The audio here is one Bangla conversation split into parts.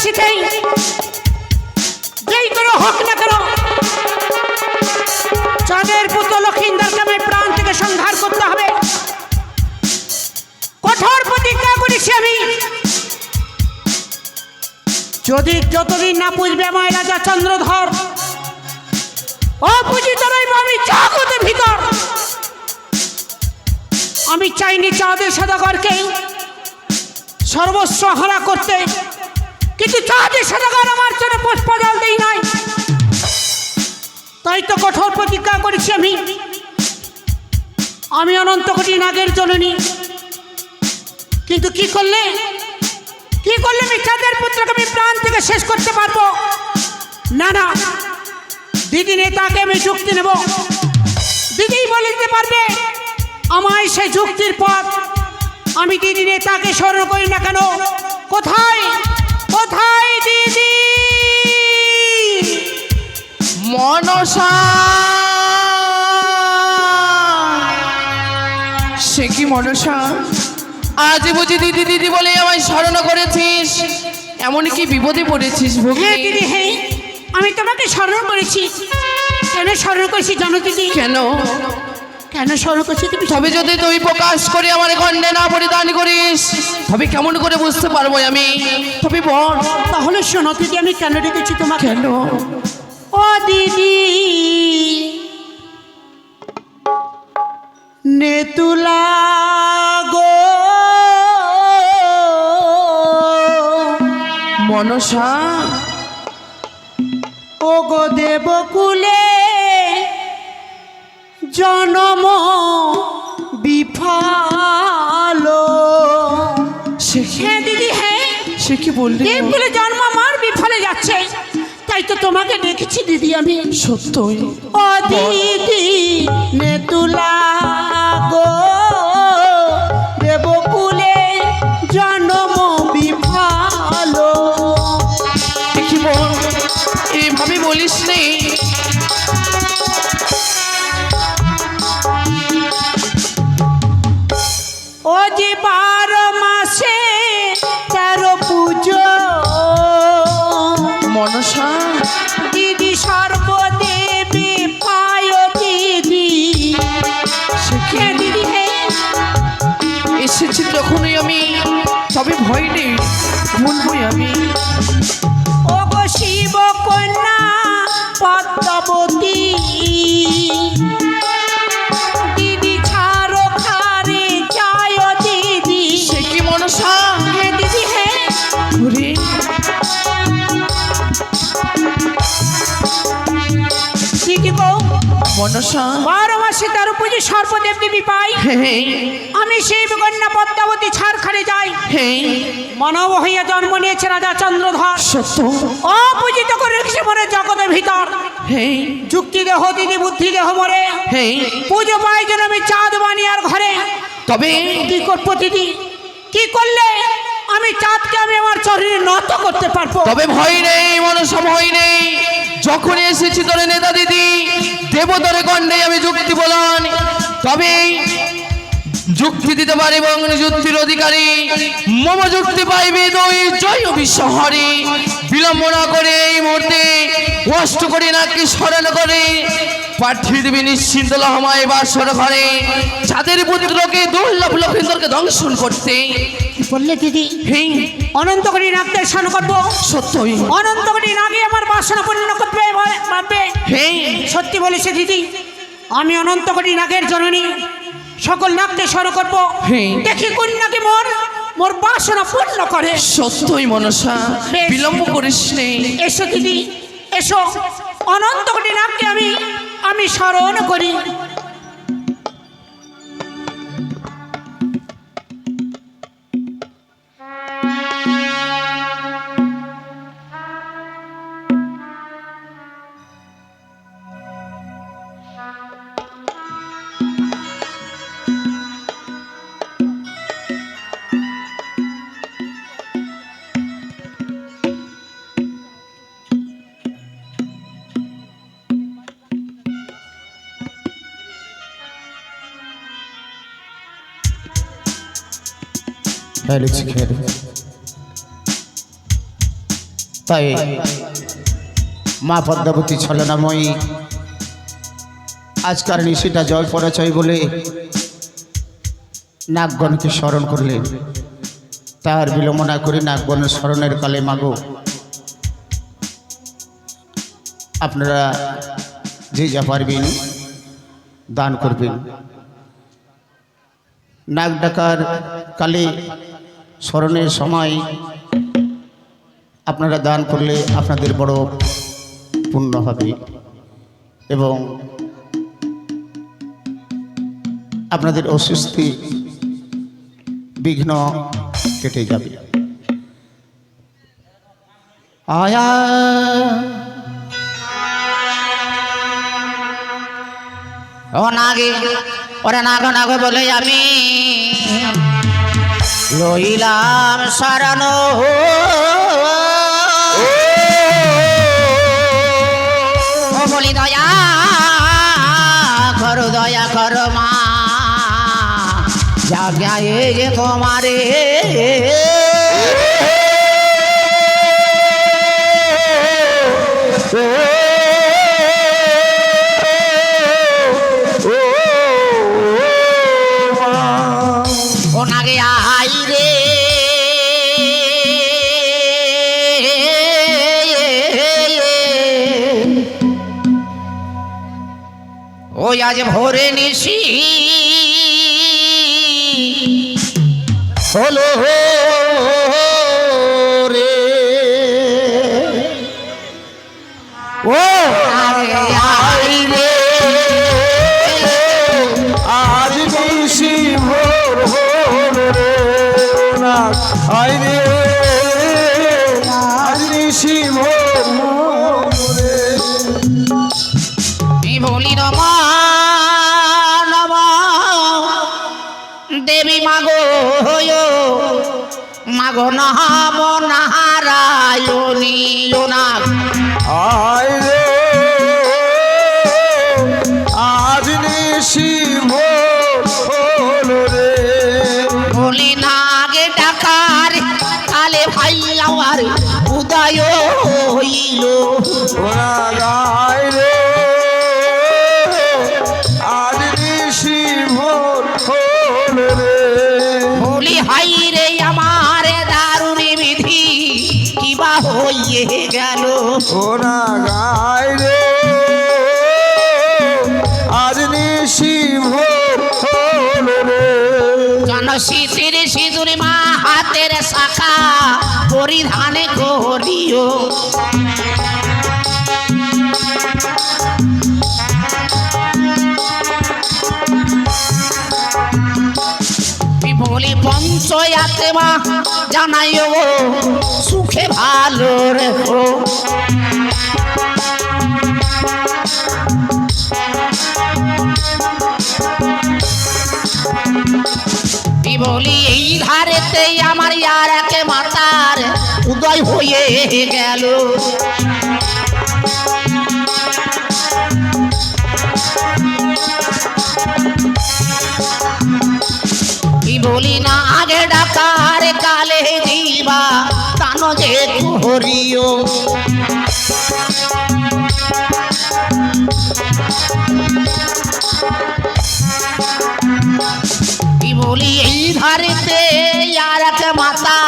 এই যেই করে হোক না কেন, চাঁদের পুত্র লক্ষিন্দারকে আমি প্রাণ থেকে সংহার করতে হবে? কঠোর প্রতিজ্ঞা করেছি আমি। যদি যতদিন না বুঝবে আমার রাজা চন্দ্রধর, অপূজিত রইব আমি জগতে ভিতর। আমি চাইনি চাঁদের সদাগরকে সর্বস্ব হারা করতে। কিন্তু চাঁদের সদাগর আমার জন্য পুষ্প জল দেই নাই। তাই তো কঠোর প্রতিজ্ঞা করেছি আমি। আমি অনন্ত কোটি নাগের জননী। কিন্তু কি করলে? কি করলে আমি চাঁদের পুত্রকে আমি প্রাণ থেকে শেষ করতে পারব? না না। দিদি নেতাকে আমি যুক্তি নেব। দিদি বলে দিতে পারবে, আমায় সেই যুক্তির পথ আমি দিদি নেতাকে স্মরণ করি না কেন? কোথায়? কোথায় দিদি? মনসা। সে কি মনসা? আজ বুঝি দিদি দিদি বলে আমায় স্মরণ করেছিস। এমন কি বিপদে পড়েছিস হ্যাঁ দিদি হ্যাঁ আমি তোমাকে স্মরণ করেছি। কেন স্মরণ করেছি জানো দিদি? কেন? কেন স্মরণ করেছি? তুমি তবে যদি তুই প্রকাশ করে আমার খণ্ডে না পরিধান করিস। তবে কেমন করে বুঝতে পারব আমি? তবে বল। তাহলে শোনো দিদি আমি কেন রেখেছি তোমাকে? কেন? ও দিদি। নেতুলা গো। মনসা। ও গো দেবকুলে। জনম বিফালো। হ্যাঁ দিদি হ্যাঁ। সে কি বললি? বলে জন্ম আমার বিফলে যাচ্ছে। তাই তো তোমাকে দেখেছি দিদি আমি। সত্যই। ও দিদি নেতুলা গো। এসেছি যখনই আমি তবে ভয় নেই বলবই আমি। মনসা। বারো মাসে তেরো পুজো সর্বদেব দেবী পাই। আমি শিব কন্যা পদ্মাবতী ছাড়খানে যাই। মানব হইয়া জন্ম নিয়েছে রাজা চন্দ্রধর। সত্য। অপূজিত করে রেখেছে মনে জগতের ভিতর। হে। যুক্তি দেহ দিদি বুদ্ধি দেহ মরে। হে। পুজো পাই যেন আমি চাঁদ বানি আর ঘরে। তবে কি করব দিদি? কি করলে? আমি চাঁদকে আমি আমার শরীরে নত করতে পারব। তবে ভয় নেই মনসা ভয় নেই। যখন এসেছি তোরে নেতা দিদি, দেবতরে কণ্ডে আমি যুক্তি বলান। তবে যুক্তি দিতে পারে এবং যুক্তির অধিকারী। মম যুক্তি পাইবে দুই, জয় বিশ্বহরি বিলম্ব না করে এই মুহূর্তে কষ্ট করে নাকি স্মরণ করে। পাঠিয়ে দেবে নিশ্চিন্ত লহমায় বাসর ঘরে। যাদের পুত্রকে দুর্লভ লক্ষিন্দরকে দংশন করতে। কি বললে দিদি? হেই। অনন্ত কোটি নাগদের স্নান করব। সত্যই অনন্ত কোটি নাগে আমার বাসনা পূর্ণ করবে বলে- সত্যি বলেছে দিদি আমি অনন্ত কোটি নাগের জননী। সকল নাগকে স্মরণ করব। হ্যাঁ। দেখি কোন নাকি মোর মোর বাসনা পূর্ণ করে। সত্যই মনসা। বিলম্ব করিস নেই এসো দিদি এসো। অনন্ত কোটি নাগকে আমি আমি স্মরণ করি। খেলেছি খেলে তাই মা পদ্মাবতী ছলনাময়ী, আজকার নিশিটা জয় পরাজয় বলে নাগগণকে স্মরণ করলেন তার বিলম্বনা করে নাগগণের স্মরণের কালে মাগো। আপনারা যে যা পারবেন দান করবেন। নাক ডাকার কালে স্মরণের সময় আপনারা দান করলে আপনাদের বড় পুণ্য হবে। এবং আপনাদের অস্বস্তি বিঘ্ন কেটে যাবে। আয়া ও নাগে ওরে নাগ নাগ বলে আমি লইলাম ও বলি, দয়া করো দয়া করো মা। জাগা এ তোমারে। ও ও! নাগে আই রে আজ নিশি ভোর ভোর রে না আই রে। আজ নিশি ভোর ভোর রে। বলি নম নম দেবী মাগো হয়ো মাগো নাম নারায়ণী নাগ গেল। ওরা গায় রে। আজ নিশি ভোর রে। সিঁদুর মা হাতের শাখা পরিধানে করিও বলি, পঞ্চয়াতে মা, জানাইও সুখে ভালো রেখো। বলি, এই ধারেতে আমার ইয়ার একে মাতার উদয় হয়ে গেল। করিও। বলি এই ধারেতে আর এক মাতা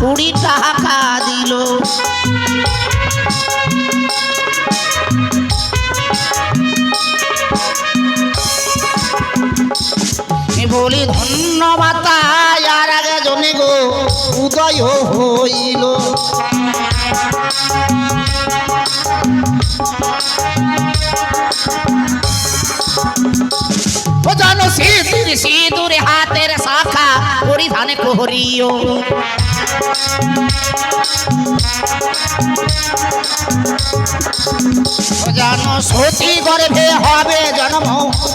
কুড়ি টাকা দিল। বলি ধন্যবাদ উদয় হইল। জানো সিঁদুর সিঁদুরে হাতের শাখা পরিধানে করিও। ও জানো সতী গর্ভে হবে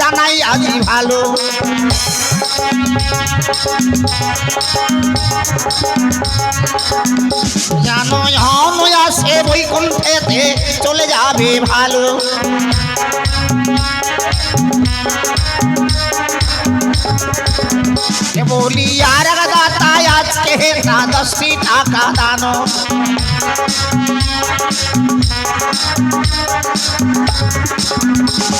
জানাই আজি ভালো। জানো অনুয়া সে বৈকুণ্ঠেতে চলে যাবে ভালো। বলি আর দাতায় আজকে না দশটি টাকা দানো।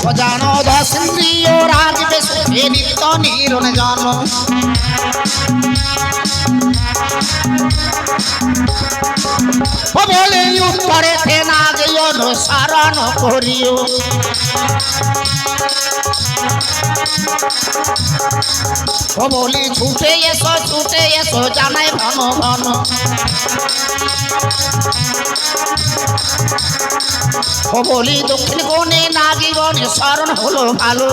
ও জানো দশ ইন্দ্রিয় রাজবে সুখে নিত্য নিরণ জন ও বলে না অনুসরণ করিও বলি, ছুটে এসো ছুটে এসো, জানাই ঘন ঘন বলি, দক্ষিণ কোণে নাগিবনে স্মরণ হলো ভালো।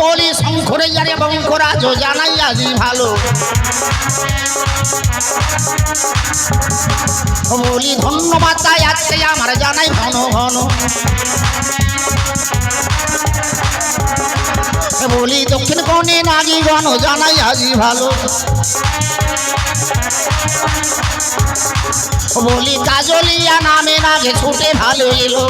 বলি শঙ্করে যারে বঙ্করাজ জানাই আজি ভালো। বলি ধন্যবাদ, তাই আজকে আমার জানাই ঘন ঘন। বলি দক্ষিণ কোণে নাগি ঘন জানাই আজি ভালো। বলি কাজলিয়া নামে নাগে ছুটে ভালো এলো।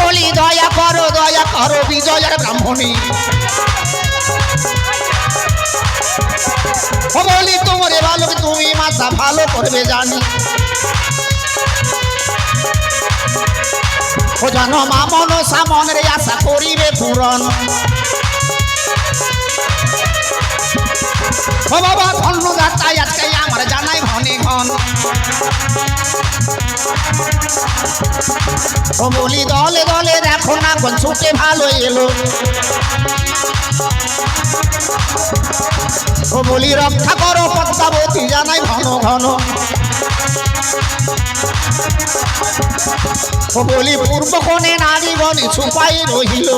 বলি দয়া করো দয়া করো বিজয়ের ব্রাহ্মণী। বলি তোমার ভালো তুমি মাথা ভালো করবে জানি। ও জানো মামন সামনের আশা করিবে পূরণ। ও বাবা ধন্যবাদ তাই আজকে আমার জানাই ঘনে ঘন। ও বলি, দলে দলে দেখো না কোন ছুটে ভালো এলো। ও বলি, রক্ষা করো পদ্মাবতী, জানাই ঘন ঘন। বলি পূর্ব কোণে নারী বনে ছুপাই রহিল।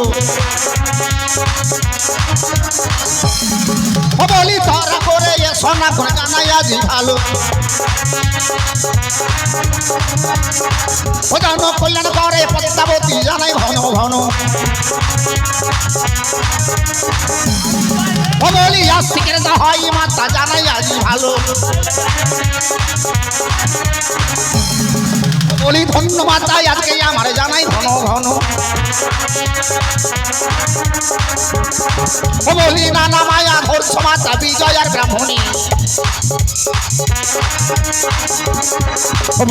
বলি ধরা করে এ সোনা করে জানাই আজি ভালো। ও জানো কল্যাণ করে পদ্মাবতী জানাই ঘন ঘন। বলি আস্তিকের হয় মাতা জানাই আজ ভালো বলি ধন্যবাদ তাই আজকে আমার জানাই ঘন ঘন বলি নানা মায়া, ঘোর সমাতা, বিজয় আর ব্রাহ্মণী।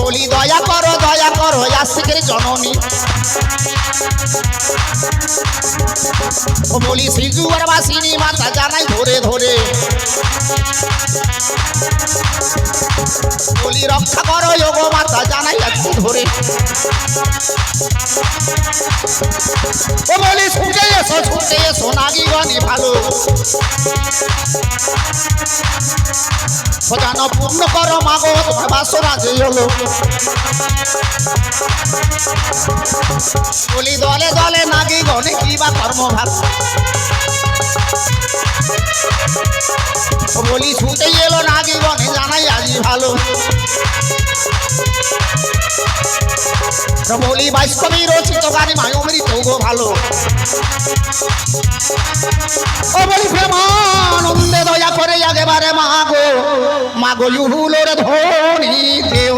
বলি দয়া করো দয়া করো আস্তিকের জননী। বলি শ্রীজুয়ার বাসিনী, মাতা জানাই ধরে ধরে। বলি রক্ষা করো, যোগ মাতা জানাই আজকে ধরে ও বলি ছুটে এসো ছুটে এসো নাগি গনি ভালো। ও জানো, পূর্ণ করো মাগো, তোমার যে হলো। বলি, দলে দলে নাগি গনে কি বা কর্ম ভালো ও বলি, ছুটে এলো নাগি গনে জানাই আজি ভালো। বলি বাইষ্ণবী রচিত গানি মায়ুমৃত গো ভালো। ও বলি, প্রেমানন্দে দয়া করে একেবারে মাগো মাগো ইহুলোর ধনী দেহ